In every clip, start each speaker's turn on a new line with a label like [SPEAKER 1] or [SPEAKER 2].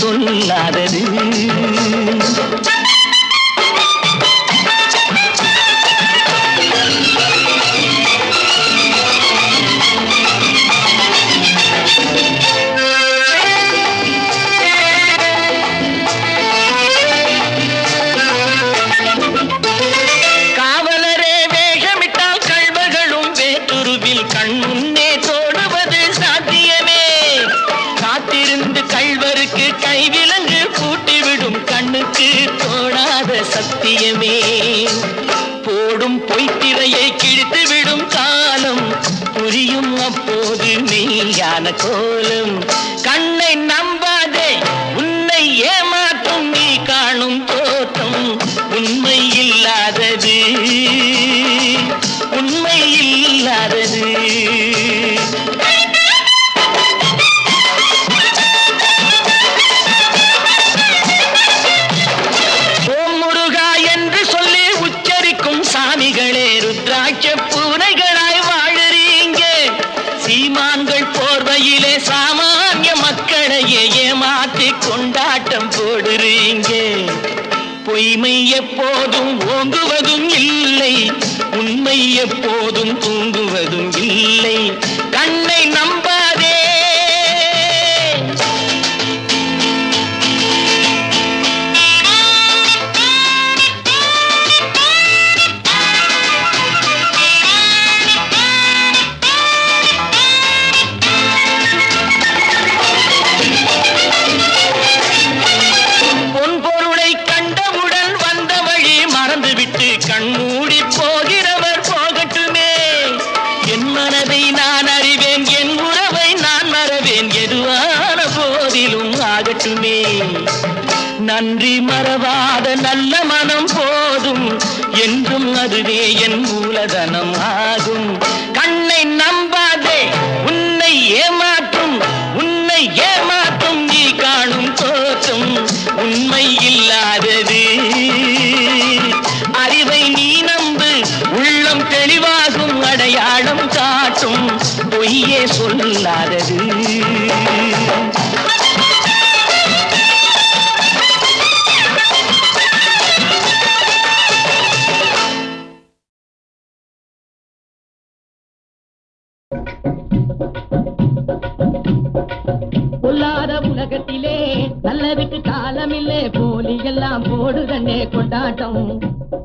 [SPEAKER 1] சொல்லாதது பூட்டிவிடும் கண்ணுக்கு தோணாத சத்தியமே. போடும் பொய்த்திரையை கிழித்து விடும் காலம் புரியும் அப்போது மெய்யான கோலம். கண்ணை
[SPEAKER 2] நம்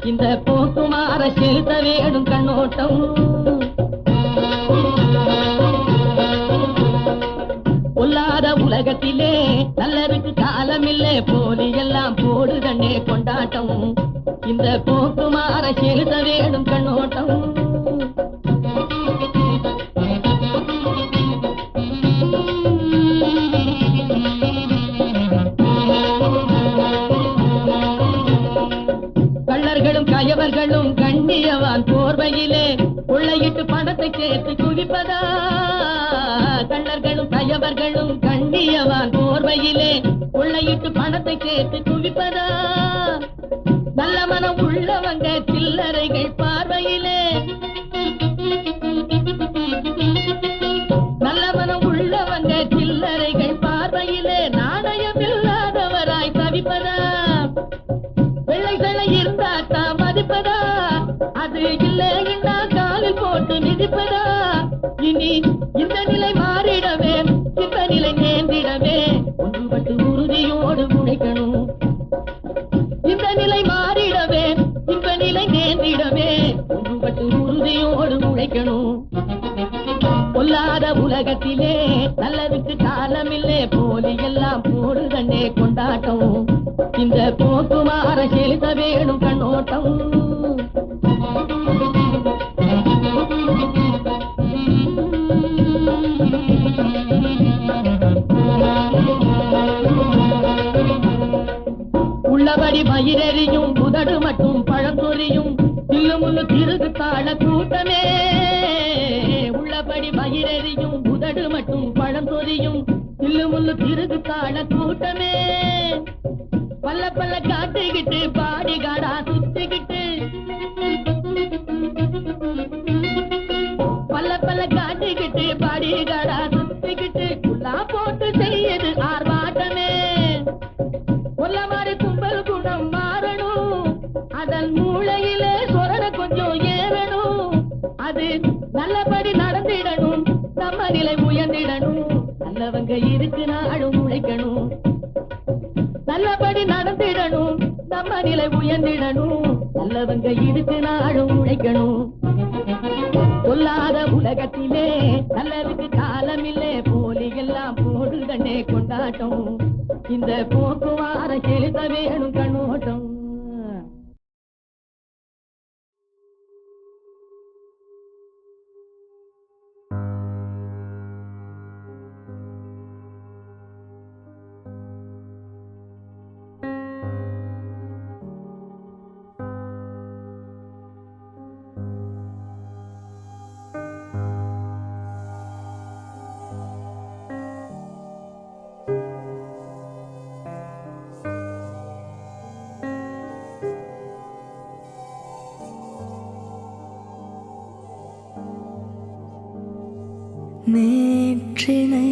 [SPEAKER 2] இந்த போக்குமார செலுத்த வேணும் கண்ணோட்டம். பொல்லாத உலகத்திலே நல்லதுக்கு காலமில்லை போலி எல்லாம் போடுதன்னே கொண்டாட்டம். இந்த போக்குமார செலுத்த வேணும் கண்ணோட்டம். கண்ணியவான் உள்ளையிட்டு கொள்ளையிட்டு பணத்தை சேர்த்து குவிப்பதா? கள்ளர்களும் கயவர்களும் கண்டியவான் போர்வையிலே உள்ளையிட்டு பணத்தை சேர்த்து குவிப்பதா? நல்ல மனம் உள்ளவங்க சில்லறைகள் பார்வையிலே. நல்ல மனம் உள்ளவங்க சில்லறைகள் பார்வையிலே. நாணயம் இல்லாதவராய் தவிப்பதா? வெள்ளைகளை இருந்தாத்தா மதிப்பதா? அது இல்லை இல்லைன்னா காலில் போட்டு மிதிப்பதா? இனி இந்த நிலை மாறிடவே இந்த நிலை நேர்ந்திடவே. ஒன்றுபட்டு உறுதியோடு உழைக்கணும் இந்த நிலை மாறிடவே இந்த நிலை நேர்ந்திடவே. ஒன்றுபட்டு உறுதியோடு உழைக்கணும் பொல்லாத உலகத்திலே நல்லதுக்கு காலமில்லே போலி எல்லாம் போடுதன்னே கொண்டாட்டம். இந்த போக்குமாற செலுத்த வேணும் கண்ணோட்டம். கோடி மயிரெறியும் புதடு மட்டும் பழந்தொறியும் தில்லுமுள்ளு திருகு தாள கூட்டமே. உள்ளபடி மயிரெறியும் புதடு மட்டும் பழந்தொறியும் தில்லுமுள்ளு திருகு தாள கூட்டமே. பல்ல பல்ல காத்துக்கிட்டு பாடி காடாசு கூடாது நல்லபடி நடந்திடணும். நம்ம நிலை உயர்ந்திடணும். நல்லவங்க இருக்கு நாடும் உழைக்கணும். நல்லபடி நடந்திடணும். நம்ம நிலை உயர்ந்திடணும். நல்லவங்க இருக்கு நாடும் உழைக்கணும். சொல்லாத உலகத்திலே நல்லதுக்கு காலமில்லே. போலி எல்லாம் போடுதண்ணே கொண்டாட்டம். இந்த போக்குவார செலுத்த வேணும் கண்ணோட்டம்.
[SPEAKER 3] நேற்றினை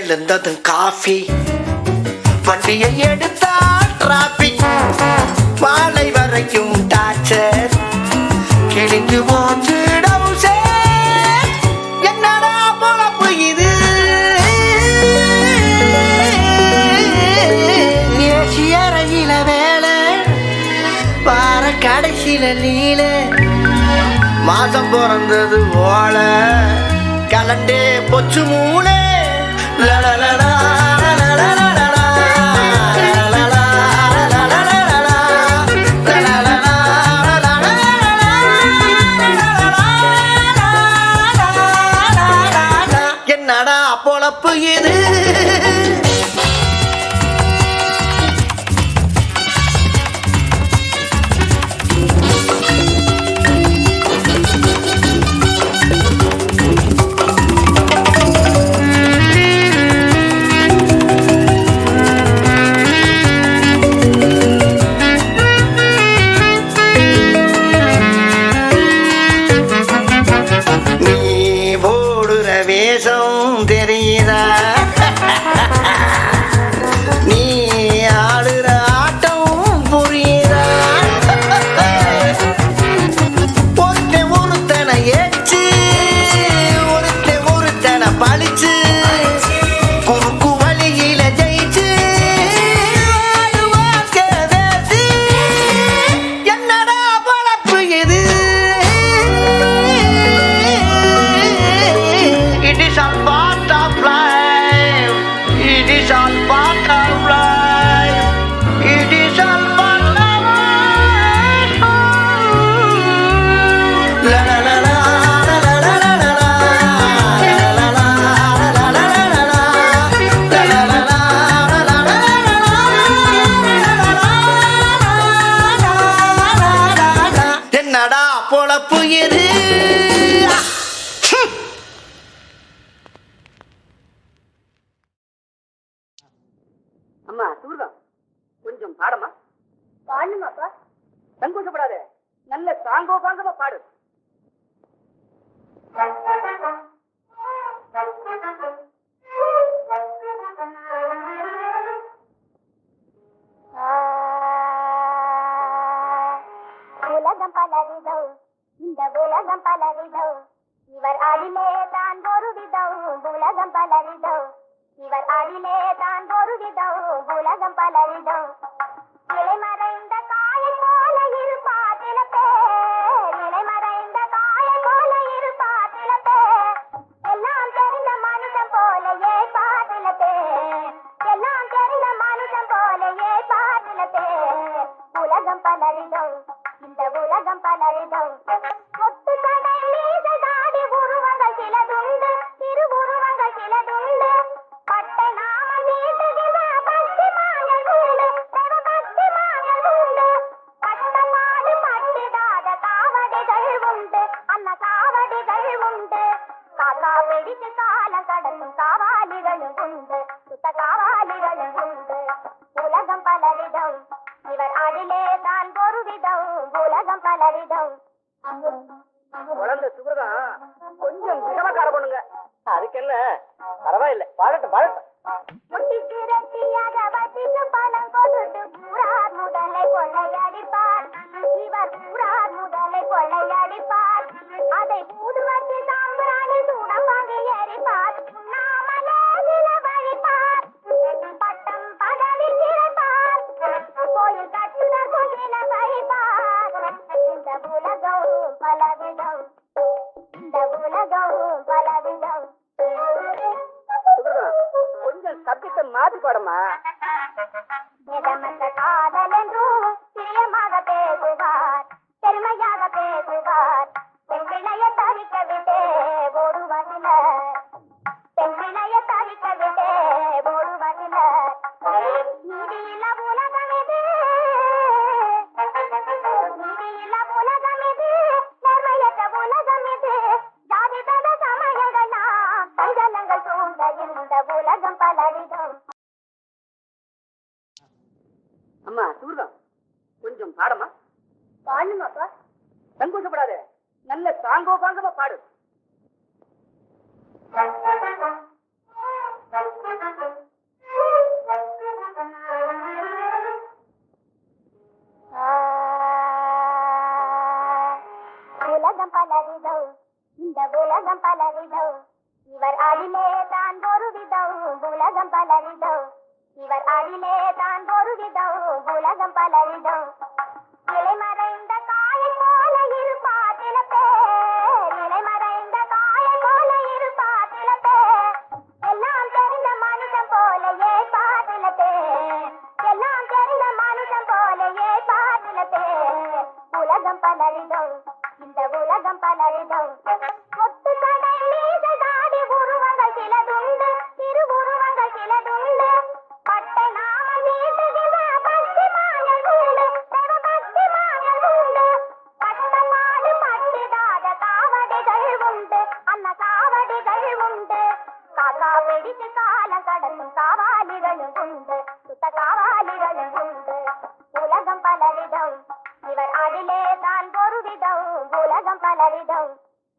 [SPEAKER 4] எழுந்ததும் காஃபி. வண்டியை எடுத்தா டிராபிக் மாலை வரைக்கும் டாச்சர் கிழிஞ்சு போச்சு கடைசியில நீல மாசம் பிறந்தது போல கலண்டே பொச்சு மூளை. la la la la. வேண்டியது
[SPEAKER 5] அம்மா சூர்கம் கொஞ்சம் பாடமா பாடணுமாப்பா சங்கோஷப்படாத நல்ல சாங்கோ பாங்கமா பாடு.
[SPEAKER 6] உலகம் பலவிதம். இந்த உலகம் பலவிதம் இவர் அடிலே தான் ஒரு விதம் உலகம் பலவிதம் இவர் அடிலே தான் ஒரு விதம் உலகம் பலவிதம் இளைமர உலகம் பலவிதம் இந்த உலகம் பலவிதம் இவர் அடிலே தான் ஒரு விதம். உலகம் பலவிதம் இவர் அடிலே தான் ஒரு விதம். உலகம் பலவிதம் இலைமறைந்த காயை போல சில பேர் இலைமறைந்த போல இருப்பார் சில பேர் எல்லாம் தெரிந்த மனுஷன் போல சில பேர் எல்லாம் தெரிந்த மனுஷன் போல சில பேர் உலகம் பலரிடம்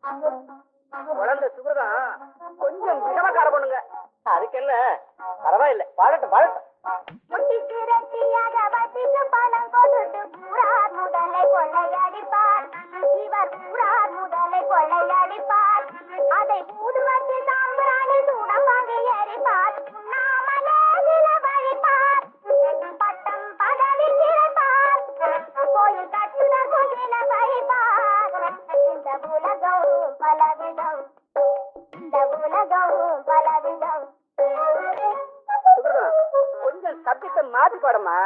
[SPEAKER 5] குழந்தை சுகதா கொஞ்சம் விஷமக்கார பண்ணுங்க. அதுக்கெல்ல பரவாயில்ல பாடட்டும் பாடட்டும்
[SPEAKER 6] முட்டிக்கு அதை ஊதுவத்தி சாம்பிராணி சூடம் வாங்கி கோயில் கட்டுதல் இந்த
[SPEAKER 5] மாத்தி படமா?